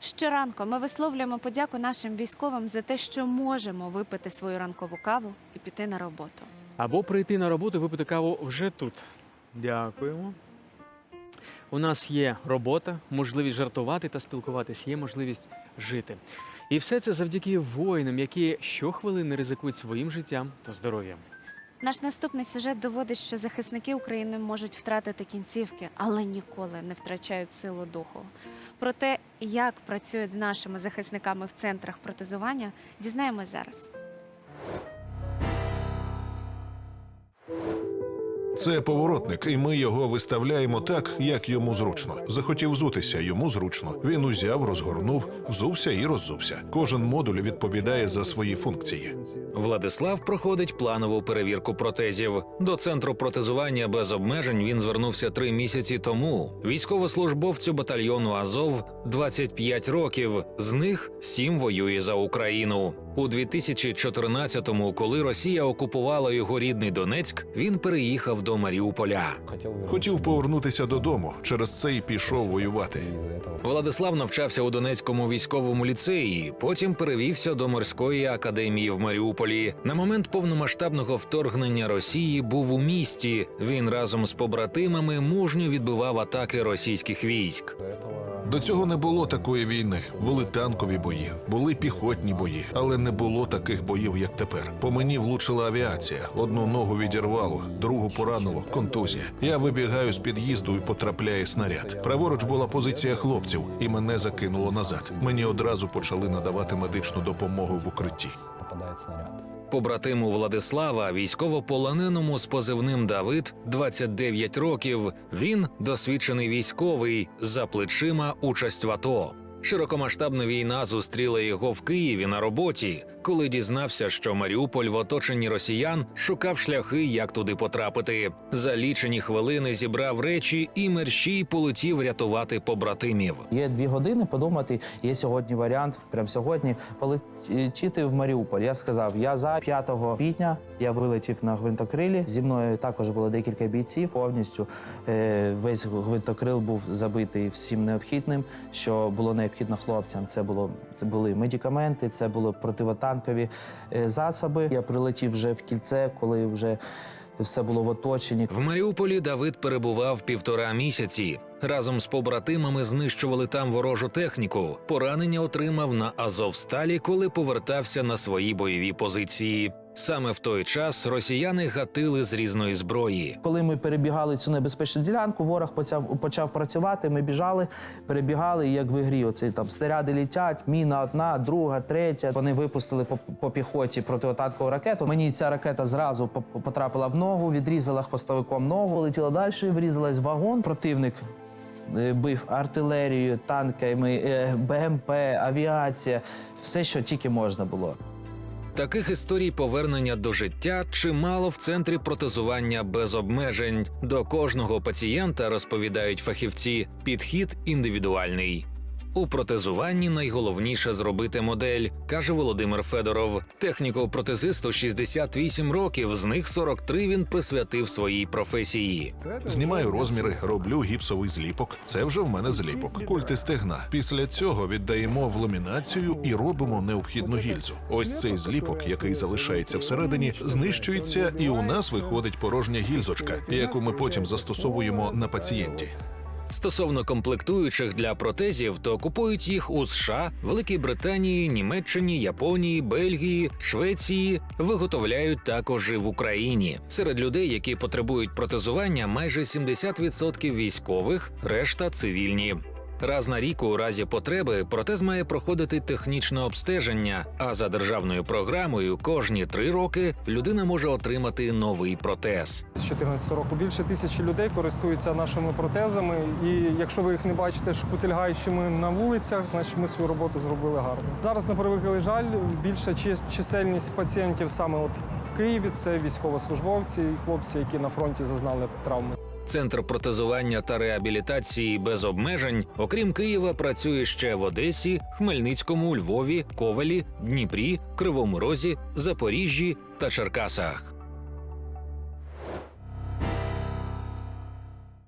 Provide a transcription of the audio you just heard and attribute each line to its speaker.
Speaker 1: Щоранку ми висловлюємо подяку нашим військовим за те, що можемо випити свою ранкову каву і піти на роботу.
Speaker 2: Або прийти на роботу, випити каву вже тут. Дякуємо. У нас є робота, можливість жартувати та спілкуватись, є можливість жити. І все це завдяки воїнам, які щохвилини ризикують своїм життям та здоров'ям.
Speaker 1: Наш наступний сюжет доводить, що захисники України можуть втратити кінцівки, але ніколи не втрачають силу духу. Про те, як працюють з нашими захисниками в центрах протезування, дізнаємось зараз.
Speaker 3: Це поворотник, і ми його виставляємо так, як йому зручно. Захотів взутися, йому зручно. Він узяв, розгорнув, взувся і роззувся. Кожен модуль відповідає за свої функції.
Speaker 4: Владислав проходить планову перевірку протезів. До центру протезування без обмежень він звернувся три місяці тому. Військовослужбовцю батальйону Азов 25 років. З них сім воює за Україну. У 2014-му, коли Росія окупувала його рідний Донецьк, він переїхав до Маріуполя.
Speaker 3: Хотів повернутися додому. Через це й пішов воювати.
Speaker 4: Владислав навчався у Донецькому військовому ліцеї, потім перевівся до морської академії в Маріуполі. На момент повномасштабного вторгнення Росії був у місті. Він разом з побратимами мужньо відбивав атаки російських військ.
Speaker 3: До цього не було такої війни. Були танкові бої, були піхотні бої, але не було таких боїв, як тепер. По мені влучила авіація. Одну ногу відірвало, другу поранило, контузія. Я вибігаю з під'їзду і потрапляє снаряд. Праворуч була позиція хлопців, і мене закинуло назад. Мені одразу почали надавати медичну допомогу в укритті.
Speaker 5: Попадает снаряд.
Speaker 4: Побратиму Владислава, військовополоненому з позивним Давид, 29 років. Він досвідчений військовий за плечима участь в АТО. Широкомасштабна війна зустріла його в Києві на роботі. Коли дізнався, що Маріуполь в оточенні росіян шукав шляхи, як туди потрапити. За лічені хвилини зібрав речі і мерщій полетів рятувати побратимів.
Speaker 5: Є дві години подумати. Є сьогодні варіант, прямо сьогодні полетіти в Маріуполь. Я сказав, я за 5 квітня я вилетів на гвинтокрилі. Зі мною також було декілька бійців. Повністю е, весь гвинтокрил був забитий всім необхідним, що було необхідно хлопцям. Це було це були медикаменти, це були противотанкові е, засоби. Я прилетів вже в кільце, коли вже все було в оточенні.
Speaker 4: В Маріуполі Давид перебував півтора місяці. Разом з побратимами знищували там ворожу техніку. Поранення отримав на Азовсталі, коли повертався на свої бойові позиції. Саме в той час росіяни гатили з різної зброї.
Speaker 5: Коли ми перебігали цю небезпечну ділянку, ворог почав, почав працювати. Ми біжали, перебігали, як в ігрі. Оце там снаряди літять, міна одна, друга, третя. Вони випустили по, по піхоті противотанкову ракету. Мені ця ракета зразу по- потрапила в ногу, відрізала хвостовиком ногу, полетіла далі, врізалась в вагон. Противник. е, Бив артилерією, танками, е, БМП, авіація, все, що тільки можна було.
Speaker 4: Таких історій повернення до життя чимало в центрі протезування без обмежень. До кожного пацієнта розповідають фахівці. Підхід індивідуальний. У протезуванні найголовніше зробити модель, каже Володимир Федоров. Техніку протезисту 68 років, з них 43 він присвятив своїй професії.
Speaker 3: Знімаю розміри, роблю гіпсовий зліпок. Це вже в мене зліпок. Культи стегна. Після цього віддаємо в ламінацію і робимо необхідну гільзу. Ось цей зліпок, який залишається всередині, знищується, і у нас виходить порожня гільзочка, яку ми потім застосовуємо на пацієнті.
Speaker 4: Стосовно комплектуючих для протезів, то купують їх у США, Великій Британії, Німеччині, Японії, Бельгії, Швеції. Виготовляють також і в Україні. Серед людей, які потребують протезування, майже 70% військових, решта цивільні. Раз на рік у разі потреби протез має проходити технічне обстеження, а за державною програмою кожні три роки людина може отримати новий протез.
Speaker 6: З 2014 року більше тисячі людей користуються нашими протезами. І якщо ви їх не бачите шкутильгаючими на вулицях, значить ми свою роботу зробили гарно. Зараз на превеликий жаль, більша чис- чисельність пацієнтів саме от в Києві це військовослужбовці і хлопці, які на фронті зазнали травми.
Speaker 4: Центр протезування та реабілітації без обмежень, окрім Києва, працює ще в Одесі, Хмельницькому, Львові, Ковелі, Дніпрі, Кривому Розі, Запоріжжі та Черкасах.